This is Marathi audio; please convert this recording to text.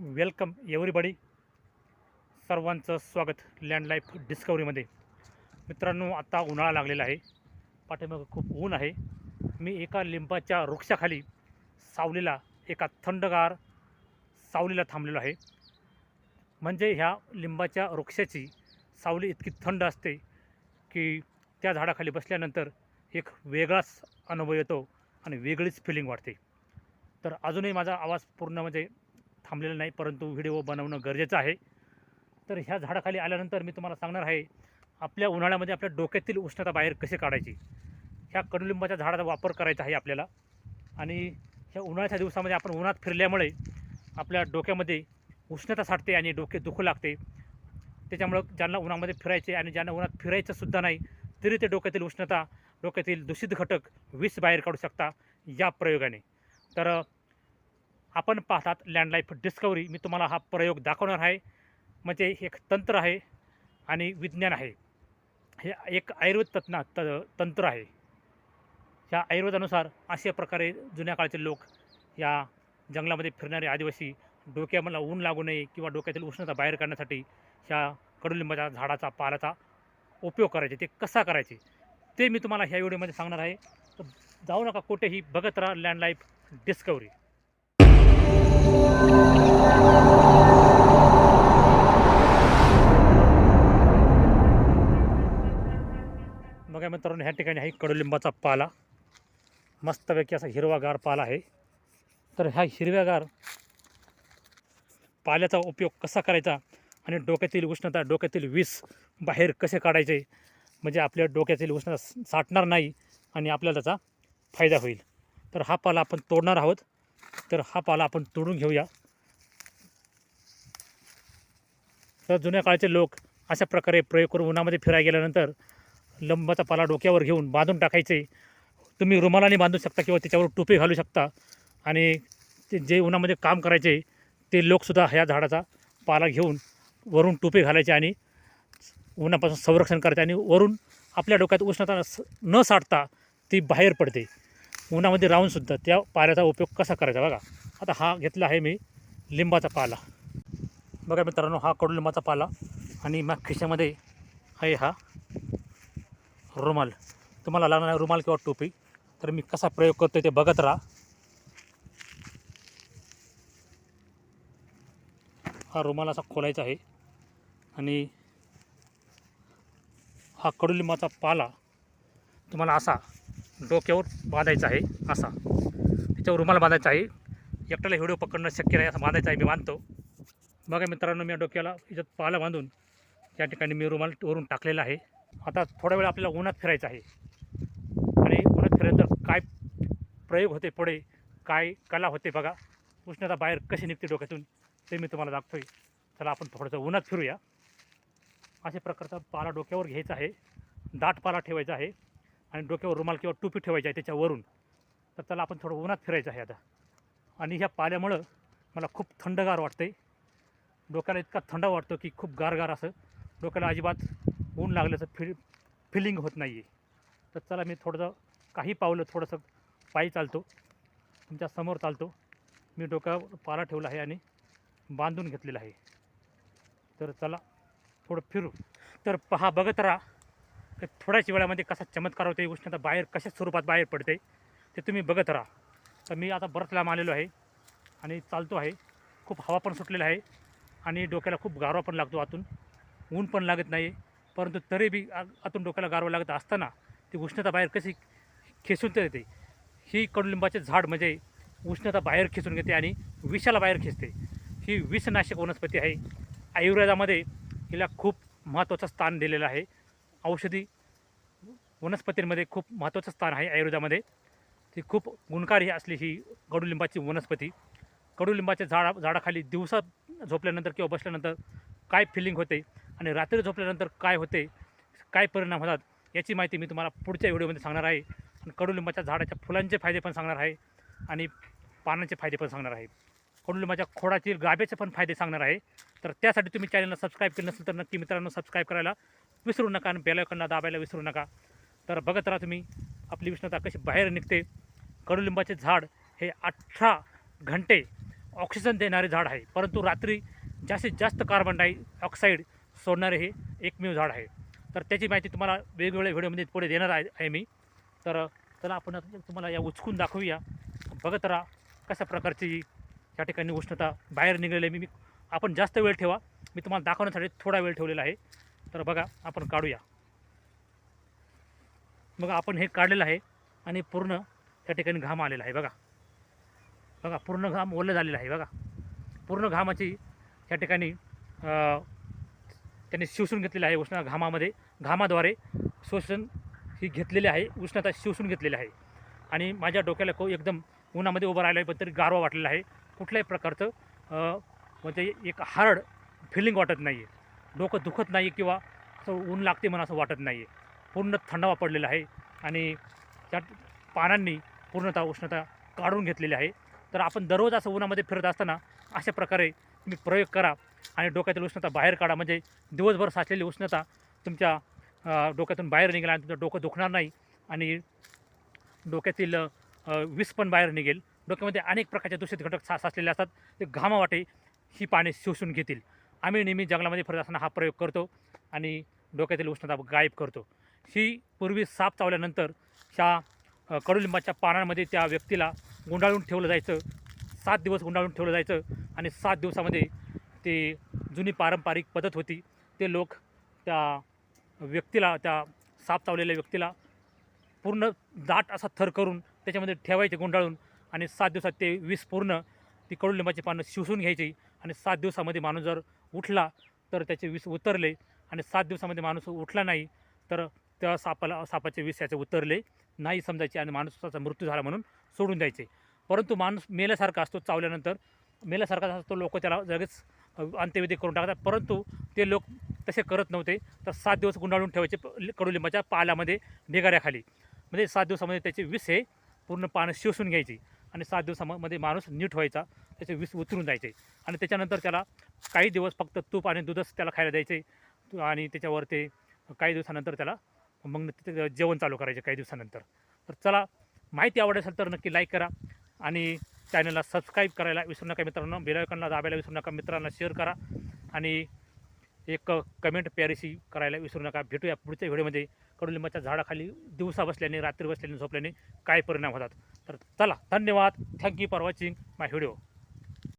Welcome everybody. सर्वांचं स्वागत लँड लाईफ डिस्कवरीमध्ये मित्रांनो आता उन्हाळा लागलेला आहे. पाठीमागं खूप ऊन आहे. मी एका लिंबाच्या वृक्षाखाली सावलीला एका थंडगार सावलीला थांबलेलो आहे. म्हणजे ह्या लिंबाच्या वृक्षाची सावली इतकी थंड असते की त्या झाडाखाली बसल्यानंतर एक वेगळाच अनुभव येतो आणि वेगळीच फिलिंग वाटते तर अजूनही माझा आवाज पूर्ण म्हणजे थांबलेला नाही परंतु व्हिडिओ बनवणं गरजेचं आहे. तर ह्या झाडाखाली आल्यानंतर मी तुम्हाला सांगणार आहे आपल्या उन्हाळ्यामध्ये आपल्या डोक्यातील उष्णता बाहेर कशी काढायची? ह्या कडुलिंबाच्या झाडाचा वापर करायचा आहे आपल्याला. आणि ह्या उन्हाळ्याच्या दिवसामध्ये आपण उन्हात फिरल्यामुळे आपल्या डोक्यामध्ये उष्णता साठते आणि डोके दुखू लागते. त्याच्यामुळं ज्यांना उन्हामध्ये फिरायचे आणि ज्यांना उन्हात फिरायचंसुद्धा नाही तरी ते डोक्यातील उष्णता डोक्यातील दूषित घटक विष बाहेर काढू शकता या प्रयोगाने. तर आपण पाहतात लँडलाईफ डिस्कवरी मी तुम्हाला हा प्रयोग दाखवणार आहे. म्हणजे एक तंत्र आहे आणि विज्ञान आहे. हे एक आयुर्वेद तत्ना त तंत्र आहे. ह्या आयुर्वेदानुसार अशा प्रकारे जुन्या काळचे लोक या जंगलामध्ये फिरणारे आदिवासी डोक्याला ऊन लागू नये किंवा डोक्यातील उष्णता बाहेर काढण्यासाठी ह्या कडुलिंबाच्या झाडाचा पालाचा उपयोग करायचे. ते कसा करायचे? ते मी तुम्हाला ह्या व्हिडिओमध्ये सांगणार आहे. तर जाऊ नका कुठेही बघत राहा लँडलाईफ डिस्कवरी बघा मित्रांनो ह्या ठिकाणी आहे कडुलिंबाचा पाला. मस्तपैकी असा हिरवागार पाला आहे. तर ह्या हिरव्यागार पाल्याचा उपयोग कसा करायचा आणि डोक्यातील उष्णता डोक्यातील विष बाहेर कसे काढायचे म्हणजे आपल्या डोक्यातील उष्णता साठणार नाही आणि आपल्याला त्याचा फायदा होईल. तर हा पाला आपण तोडणार आहोत. तर हा पाला आपण तोडून घेऊया. तर जुन्या काळचे लोक अशा प्रकारे प्रयोग करून उन्हामध्ये फिरायला गेल्यानंतर लंबाचा पाला डोक्यावर घेऊन बांधून टाकायचे. तुम्ही रुमालाने बांधू शकता किंवा त्याच्यावर टोपी घालू शकता. आणि ते जे उन्हामध्ये काम करायचे ते लोकसुद्धा ह्या झाडाचा पाला घेऊन वरून टोपी घालायचे आणि उन्हापासून संरक्षण करायचे आणि वरून आपल्या डोक्यात उष्णता स- न साठता ती बाहेर पडते. उन्हामध्ये राहूनसुद्धा त्या पाल्याचा उपयोग कसा करायचा बघा. आता हा घेतला आहे मी लिंबाचा पाला. बघा मित्रांनो हा कडुलिंबाचा पाला आणि मग खिशामध्ये आहे हा रुमाल. तुम्हाला लागणार रुमाल किंवा टोपी. तर मी कसा प्रयोग करतो ते बघत राहा. हा रुमाल असा खोलायचा आहे आणि हा कडुलिंबाचा पाला तुम्हाला असा डोक्यावर बांधायचा आहे असा. त्याच्यावर रुमाल बांधायचा आहे. एकट्याला व्हिडिओ पकडणं शक्य नाही असं बांधायचं आहे मी बांधतो बघा मित्रांनो मी या डोक्याला याच्यात पाला बांधून त्या ठिकाणी मी रुमाल वरून टाकलेला आहे. आता थोडा वेळ आपल्याला उन्हात फिरायचं आहे. आणि उन्हात फिरल्यानंतर काय प्रयोग होते पुढे? काय कला होते बघा? उष्णता बाहेर कशी निघते डोक्यातून? ते मी तुम्हाला दाखतोय चला आपण थोडंसं उन्हात फिरूया. अशा प्रकारचा पाला डोक्यावर घ्यायचा आहे. दाट पाला ठेवायचा आहे. आणि डोक्यावर रुमाल किंवा टोपी ठेवायची आहे त्याच्यावरून तर त्याला आपण थोडं उन्हात फिरायचं आहे आता. आणि ह्या पाल्यामुळं मला खूप थंडगार वाटते डोक्याला इतका थंड वाटतो की खूप गारगार असं. डोक्याला अजिबात ऊन लागल्याचं फि फिलिंग होत नाही आहे तर चला मी थोडंसं काही पावलं थोडंसं पायी चालतो. तुमच्यासमोर चालतो. मी डोक्यावर पाला ठेवला आहे आणि बांधून घेतलेला आहे. तर चला थोडं फिरू. तर पहा बघत राहा. तर थोड्याच वेळामध्ये कसा चमत्कार होते उष्णता बाहेर कशा स्वरूपात बाहेर पडते ते तुम्ही बघत राहा. तर मी आता बरंच लांब आलेलो आहे आणि चालतो आहे. खूप हवा पण सुटलेला आहे आणि डोक्याला खूप गारवा पण लागतो आतून. ऊन पण लागत नाही परंतु तरी बी आतून डोक्याला गारवा लागत असताना ती उष्णता बाहेर कशी खेचून तर येते ही कडुलिंबाचे झाड म्हणजे उष्णता बाहेर खेचून घेते आणि विषाला बाहेर खेचते. ही विषनाशक वनस्पती आहे. आयुर्वेदामध्ये हिला खूप महत्त्वाचं स्थान दिलेलं आहे. औषधी वनस्पतींमध्ये खूप महत्त्वाचं स्थान आहे आयुर्वेदामध्ये. ती खूप गुणकारी असली ही कडुलिंबाची वनस्पती. कडुलिंबाच्या झाडा झाडाखाली दिवसा झोपल्यानंतर किंवा बसल्यानंतर काय फिलिंग होते आणि रात्री झोपल्यानंतर काय होते काय परिणाम होतात याची माहिती मी तुम्हाला पुढच्या व्हिडिओमध्ये सांगणार आहे. आणि कडुलिंबाच्या झाडाच्या फुलांचे फायदे पण सांगणार आहे आणि पानांचे फायदे पण सांगणार आहे. कडुलिंबाच्या खोडातील गाभ्याचे पण फायदे सांगणार आहे. तर त्यासाठी तुम्ही चॅनलला सबस्क्राईब केलं नसेल तर नक्की मित्रांनो सबस्क्राईब करायला. विसरू नका आणि बेलायकनला दाबायला विसरू नका. तर बघत राहा तुम्ही आपली उष्णता कशी बाहेर निघते. कडुलिंबाचे झाड हे अठरा घंटे ऑक्सिजन देणारे झाड आहे. परंतु रात्री जास्तीत जास्त कार्बन डाय ऑक्साईड सोडणारे हे एकमेव झाड आहे. तर त्याची माहिती तुम्हाला वेगवेगळ्या व्हिडिओमध्ये पुढे देणार आहे मी. तर चला आपण तुम्हाला या उचकून दाखवूया. बघत राहा कशा प्रकारची या ठिकाणी उष्णता बाहेर निघालेली आहे. मी आपण जास्त वेळ ठेवा. मी तुम्हाला दाखवण्यासाठी थोडा वेळ ठेवलेला आहे. तर बघा आपण काढूया. बघा आपण हे काढलेलं आहे आणि पूर्ण त्या ठिकाणी घाम आलेला आहे बघा. बघा पूर्ण घाम ओलं झालेला आहे बघा. पूर्ण घामाची त्या ठिकाणी त्यांनी शोषून घेतलेलं आहे उष्ण घामामध्ये. घामाद्वारे शोषण ही घेतलेली आहे उष्णता शोषून घेतलेली आहे. आणि माझ्या डोक्याला को एकदम उन्हामध्ये उभं राहिलं आहे पण तरी गारवा वाटलेला आहे. कुठल्याही प्रकारचं म्हणजे एक हार्ड फिलिंग वाटत नाही आहे डोकं दुखत नाही किंवा असं ऊन लागते म्हणून असं वाटत नाही आहे पूर्ण थंडावा पडलेला आहे आणि त्या पानांनी पूर्णतः उष्णता काढून घेतलेली आहे. तर आपण दररोज असं उन्हामध्ये फिरत असताना अशा प्रकारे तुम्ही प्रयोग करा आणि डोक्यातील उष्णता बाहेर काढा. म्हणजे दिवसभर साचलेली उष्णता तुमच्या डोक्यातून बाहेर निघेल आणि तुमचं डोकं दुखणार नाही आणि डोक्यातील विष पण बाहेर निघेल. डोक्यामध्ये अनेक प्रकारचे दूषित घटक सा साचलेले असतात. ते घामावाटे ही पाने शोषून घेतील. आम्ही नेहमी जंगलामध्ये फिरत असताना हा प्रयोग करतो आणि डोक्यातील उष्णता गायब करतो. ही पूर्वी साप चावल्यानंतर त्या कडुलिंबाच्या पानांमध्ये त्या व्यक्तीला गुंडाळून ठेवलं जायचं. सात दिवस गुंडाळून ठेवलं जायचं आणि सात दिवसामध्ये ते जुनी पारंपरिक पद्धत होती. ते लोक त्या व्यक्तीला त्या साप चावलेल्या व्यक्तीला पूर्ण दाट असा थर करून त्याच्यामध्ये ठेवायचे गुंडाळून आणि सात दिवसात ते वीस पूर्ण ती कडुलिंबाची पानं शिवसून घ्यायची आणि सात दिवसामध्ये माणूस जर उठला तर त्याचे विष उतरले आणि सात दिवसामध्ये माणूस उठला नाही तर त्या सापाला सापाचे विष याचे उतरले नाही समजायचे आणि माणसाचा मृत्यू झाला म्हणून सोडून द्यायचे. परंतु माणूस मेल्यासारखा असतो चावल्यानंतर. मेल्यासारखा असतो लोक त्याला लगेच अंत्यविधी करून टाकतात. परंतु ते लोक तसे करत नव्हते. तर सात दिवस गुंडाळून ठेवायचे कडुलिंबाच्या पाल्यामध्ये ढिगाऱ्याखाली म्हणजे सात दिवसामध्ये त्याचे विष हे पूर्ण पानं शोषून घ्यायची आणि सात दिवसामध्ये माणूस नीट व्हायचा. त्याचे विष उतरून जायचे. आणि त्याच्यानंतर त्याला काही दिवस फक्त तूप आणि दूधच त्याला खायला द्यायचे. आणि त्याच्यावर ते काही दिवसानंतर त्याला मग तिथे जेवण चालू करायचे काही दिवसानंतर. तर चला माहिती आवडत असेल तर नक्की लाईक करा. आणि चॅनलला सबस्क्राईब करायला विसरू नका मित्रांनो. बेलायकनला दाबायला विसरू नका. मित्रांना शेअर करा. आणि एक कमेंट प्यारीशी करायला विसरू नका. भेटूया पुढच्या व्हिडिओमध्ये कडुलिंबाच्या झाडाखाली दिवसा बसल्याने रात्री बसल्याने झोपल्याने काय परिणाम होतात. तर चला धन्यवाद. Thank you for watching my video